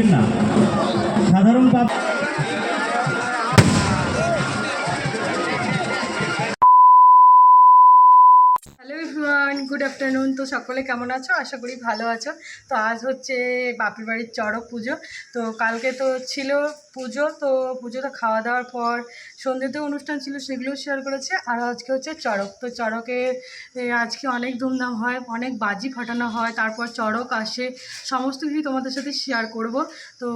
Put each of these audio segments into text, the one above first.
পাবেন না সাধারণ তো সকলে কেমন আছো? আশা করি ভালো আছো। তো আজ হচ্ছে বাপির বাড়ির চড়ক পুজো। তো কালকে তো ছিল পুজো, তো পুজোটা খাওয়া দাওয়ার পর সন্ধ্যেতে অনুষ্ঠান ছিল, সেগুলোও শেয়ার করেছে। আর আজকে হচ্ছে চড়ক। তো চড়কে আজকে অনেক ধুমধাম হয়, অনেক বাজি ফাটানো হয়। তারপর চড়ক আসে। সমস্ত কিছু তোমাদের সাথে শেয়ার করব। তো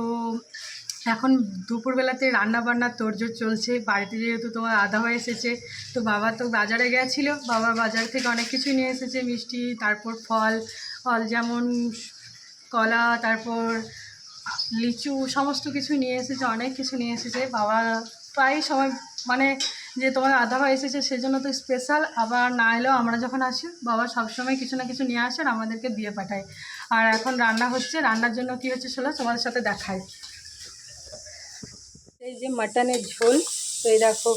এখন দুপুরবেলাতে রান্না বান্নার তোড়জোড় চলছে। বাড়িতে যেহেতু তোমার আধা হয়ে এসেছে, তো বাবা তো বাজারে গেছিল। বাবা বাজার থেকে অনেক কিছু নিয়ে এসেছে, মিষ্টি, তারপর ফল ফল যেমন কলা, তারপর লিচু, সমস্ত কিছু নিয়ে এসেছে, অনেক কিছু নিয়ে এসেছে। বাবা প্রায় সময় মানে যে তোমার আধা হয়ে এসেছে, সেজন্য তো স্পেশাল আবার না এলেও আমরা যখন আসি, বাবা সবসময় কিছু না কিছু নিয়ে আসে আর আমাদেরকে দিয়ে পাঠায়। আর এখন রান্না হচ্ছে। রান্নার জন্য কী হচ্ছে চলো তোমাদের সাথে দেখায় এই যে মাটনের ঝোল, তো এই দেখো,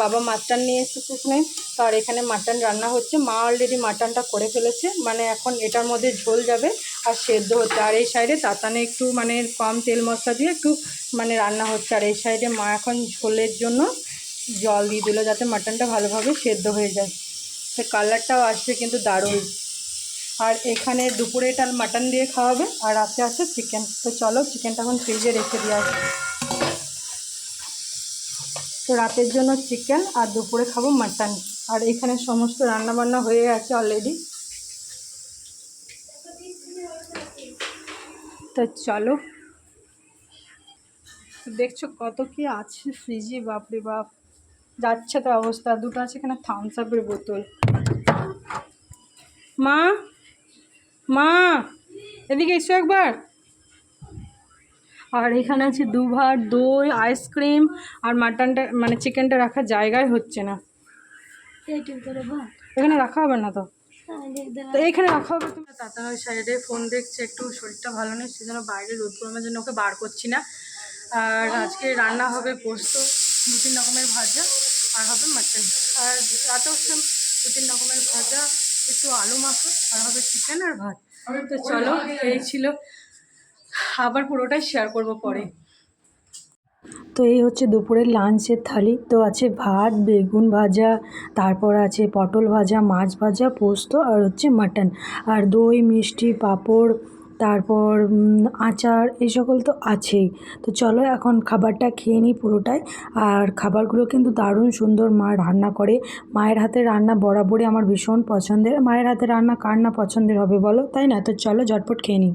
বাবা মাটন নিয়ে এসেছে এখানে। তো আর এখানে মাটন রান্না হচ্ছে। মা অলরেডি মাটনটা করে ফেলেছে মানে এখন এটার মধ্যে ঝোল যাবে আর সেদ্ধ হচ্ছে। আর এই সাইডে তাতানে একটু মানে কম তেল মশলা দিয়ে একটু মানে রান্না হচ্ছে। আর এই সাইডে মা এখন ঝোলের জন্য জল দিয়ে দিল যাতে মাটনটা ভালোভাবে সেদ্ধ হয়ে যায়। তো কালারটাও আসবে কিন্তু দারুণ। আর এখানে দুপুরে এটা মাটন দিয়ে খাওয়াবে আর রাতে আছে চিকেন। তো চলো, চিকেনটা এখন ফ্রিজে রেখে দিয়ে আসি। তো রাতের জন্য চিকেন আর দুপুরে খাব মাটন। আর এখানে সমস্ত রান্না বান্না হয়ে আছে অলরেডি তো চলো। দেখছ কত কি আছে ফ্রিজে বাপরে বাপ। যাচ্ছে তো অবস্থা। দুটো আছে এখানে থামস আপের বোতল। মা মা, এদিকে এসো একবার। আর এখানে আছে দু ভাত দই আইসক্রিম আর মাটনটা মানে চিকেনটা রাখার জায়গায় হচ্ছে না। এখানে রাখা হবে না তো? তো এইখানে রাখা হবে তুমি ওই সাইডে ফোন দেখছে একটু শরীরটা ভালো নেই সেজন্য বাইরে রোদ গরমের জন্য ওকে বার করছি না। আর আজকে রান্না হবে পোস্ত দু তিন রকমের ভাজা আর হবে মাটন। আর রাতেও সেম দু তিন রকমের ভাজা একটু আলু মাখো আর হবে চিকেন আর ভাত। তো চলো এই ছিল আবার পুরোটাই শেয়ার করব পরে। তো এই হচ্ছে দুপুরের লাঞ্চের থালি। তো আছে ভাত, বেগুন ভাজা, তারপর আছে পটল ভাজা, মাছ ভাজা, পোস্ত আর হচ্ছে মাটন। আর দই, মিষ্টি, পাঁপড়, তারপর আচার, এই সকল তো আছেই। তো চলো এখন খাবারটা খেয়ে নিই পুরোটাই। আর খাবারগুলো কিন্তু দারুণ সুন্দর মা রান্না করে। মায়ের হাতে রান্না বরাবরই আমার ভীষণ পছন্দের। মায়ের হাতে রান্না কার না পছন্দের হবে বলো? তাই না? তো চলো ঝটপট খেয়ে নিই।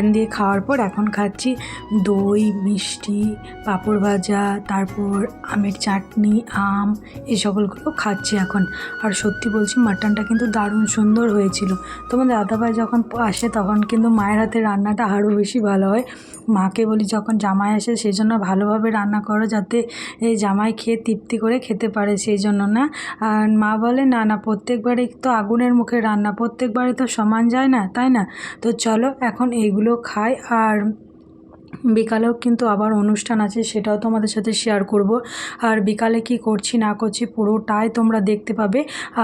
মাটন দিয়ে খাওয়ার পর এখন খাচ্ছি দই, মিষ্টি, পাঁপড় ভাজা, তারপর আমের চাটনি, আম, এই সকলগুলো খাচ্ছি এখন। আর সত্যি বলছি, মাটনটা কিন্তু দারুণ সুন্দর হয়েছিল। তোমাদের দাদাভাই যখন আসে, তখন কিন্তু মায়ের হাতে রান্নাটা আরও বেশি ভালো হয়। মাকে বলি, যখন জামাই আসে সেই জন্য ভালোভাবে রান্না করো যাতে এই জামাই খেয়ে তৃপ্তি করে খেতে পারে সেই জন্য না। আর মা বলে, না না, প্রত্যেকবারই তো আগুনের মুখে রান্না, প্রত্যেকবারই তো সমান যায় না, তাই না? তো চলো, এখন এইগুলো খাই আর বিকালেও কিন্তু আবার অনুষ্ঠান আছে, সেটাও তোমাদের সাথে শেয়ার করব। আর বিকালে কি করছি, না করছি পুরোটাই তোমরা দেখতে পাবে।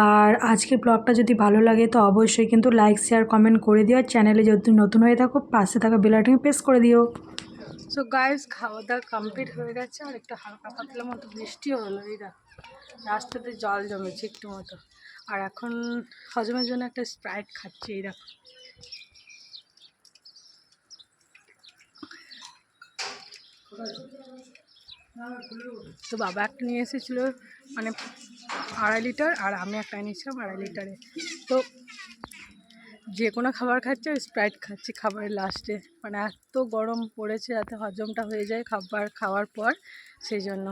আর আজকের ব্লগটা যদি ভালো লাগে তো অবশ্যই কিন্তু লাইক শেয়ার কমেন্ট করে দিও। আর চ্যানেলে যদি নতুন হয়ে থাকো, পাশে থাকা বেলাটিকে প্রেস করে দিও। সো গাইস খাওয়া দাওয়া কমপ্লিট হয়ে গেছে আর একটু হালকা পাতলা মতো বৃষ্টিও হলো, এই রাস্তাতে জল জমেছে একটু মতো। আর এখন হজমের জন্য একটা স্প্রাইট খাচ্ছি, এই দেখো। তো বাবা একটা নিয়ে এসেছিল মানে আড়াই লিটার, আর আমি একটা নিয়েছিলাম আড়াই লিটারে। তো যে কোনো খাবার খাচ্ছে স্প্রাইট খাচ্ছি খাবারের লাস্টে মানে এত গরম পড়েছে যাতে হজমটা হয়ে যায় খাবার, খাওয়ার পর, সেই জন্য।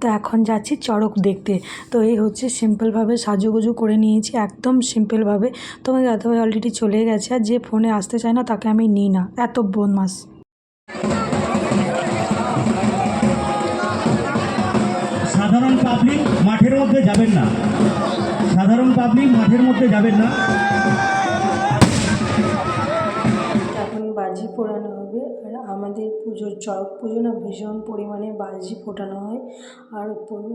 তো এখন যাচ্ছি চড়ক দেখতে। তো এই হচ্ছে সিম্পলভাবে সাজুগুজু করে নিয়েছি, একদম সিম্পলভাবে তোমাদের দাদাভাই অলরেডি চলে গেছে আর যে ফোনে আসতে চায় না, তাকে আমি নিই না। এত বদমাস। সাধারণ পাবলিক মাঠের মধ্যে যাবেন না। সাধারণ পাবলিক মাঠের মধ্যে যাবেন না। আমাদের পুজোর চড়ক পুজো না ভীষণ পরিমাণে বাজি ফোটানো হয়। আর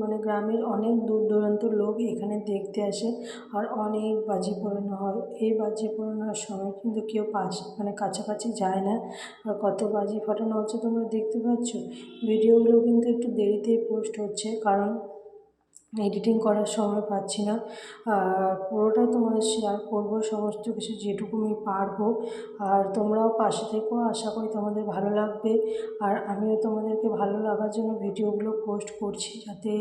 মানে গ্রামের অনেক দূর দূরান্ত লোক এখানে দেখতে আসে আর অনেক বাজি পোড়ানো হয়। এই বাজি পোড়ানোর সময় কিন্তু কেউ পাশ মানে কাছাকাছি যায় না। আর কত বাজি ফাটানো হচ্ছে তোমরা দেখতে পাচ্ছ? ভিডিওগুলো কিন্তু একটু দেরিতেই পোস্ট হচ্ছে কারণ এডিটিং করার সময় পাচ্ছি না। আর পুরোটাই তোমাদের শেয়ার করব, সমস্ত কিছু যেটুকু আমি পারব। আর তোমরাও পাশে থেকো, আশা করি তোমাদের ভালো লাগবে। আর আমিও তোমাদেরকে ভালো লাগার জন্য ভিডিওগুলো পোস্ট করছি, যাতে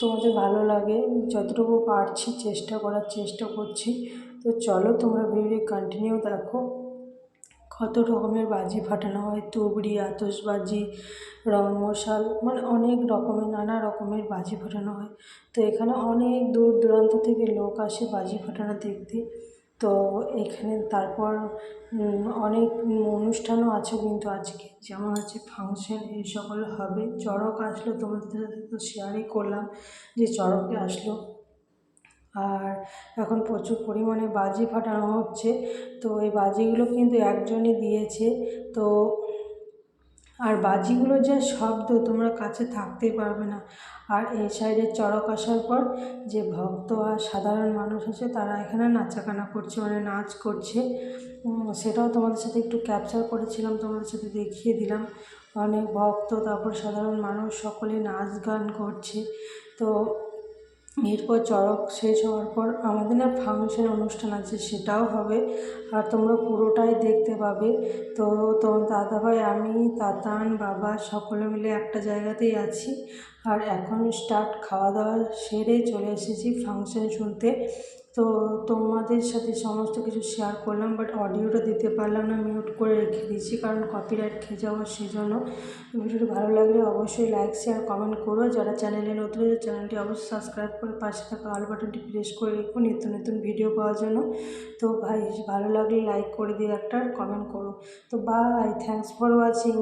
তোমাদের ভালো লাগে। যতটুকু পারছি, চেষ্টা করার চেষ্টা করছি। তো চলো তোমরা ভিডিও কন্টিনিউ দেখো। কত রকমের বাজি ফাটানো হয়, তুবড়ি, আতশবাজি রং মশাল মানে অনেক রকমের, নানা রকমের বাজি ফাটানো হয়। তো এখানে অনেক দূর দূরান্ত থেকে লোক আসে বাজি ফাটানো দেখতে। তো এখানে তারপর অনেক অনুষ্ঠানও আছে কিন্তু আজকে। যেমন আছে ফাংশন এই সকল হবে। চড়ক আসলো, তোমাদের সাথে তো শেয়ারই করলাম যে চড়কে আসলো। আর এখন প্রচুর পরিমাণে বাজি ফাটানো হচ্ছে। তো এই বাজিগুলো কিন্তু একজনই দিয়েছে। তো আর বাজিগুলো যা শব্দ তোমরা কাছে থাকতেই পারবে না। আর এই সাইডে চড়ক আসার পর যে ভক্ত আর সাধারণ মানুষ আছে, তারা এখানে নাচাকানা করছে মানে নাচ করছে। সেটাও তোমাদের সাথে একটু ক্যাপচার করেছিলাম, তোমাদের সাথে দেখিয়ে দিলাম। অনেক ভক্ত, তারপর সাধারণ মানুষ সকলে নাচ গান করছে। তো এরপর চড়ক শেষ হওয়ার পর আমাদের না ফাংশন অনুষ্ঠান আছে, সেটাও হবে। আর তোমরা পুরোটাই দেখতে পাবে। তো তোমার দাদাভাই, আমি, তাতান, বাবা সকলে মিলে একটা জায়গাতেই আছি। আর এখন স্টার্ট খাওয়া দাওয়া সেরে চলে এসেছি ফাংশন শুনতে। তো তোমাদের সাথে সমস্ত কিছু শেয়ার করলাম বাট অডিওটা দিতে পারলাম না মিউট করে রেখে দিয়েছি, কারণ কপিরাইট খেয়ে যাওয়ার সেজন্য। ভিডিওটি ভালো লাগলে অবশ্যই লাইক শেয়ার কমেন্ট করো। যারা চ্যানেলে নতুন চ্যানেলটি অবশ্যই সাবস্ক্রাইব করে পাশে থাকা আল বাটনটি প্রেস করে রেখো নিত্য নতুন ভিডিও পাওয়ার জন্য। তো ভাই, ভালো লাগলে লাইক করে দিয়ে একটা কমেন্ট করো। তো বাই থ্যাংকস ফর ওয়াচিং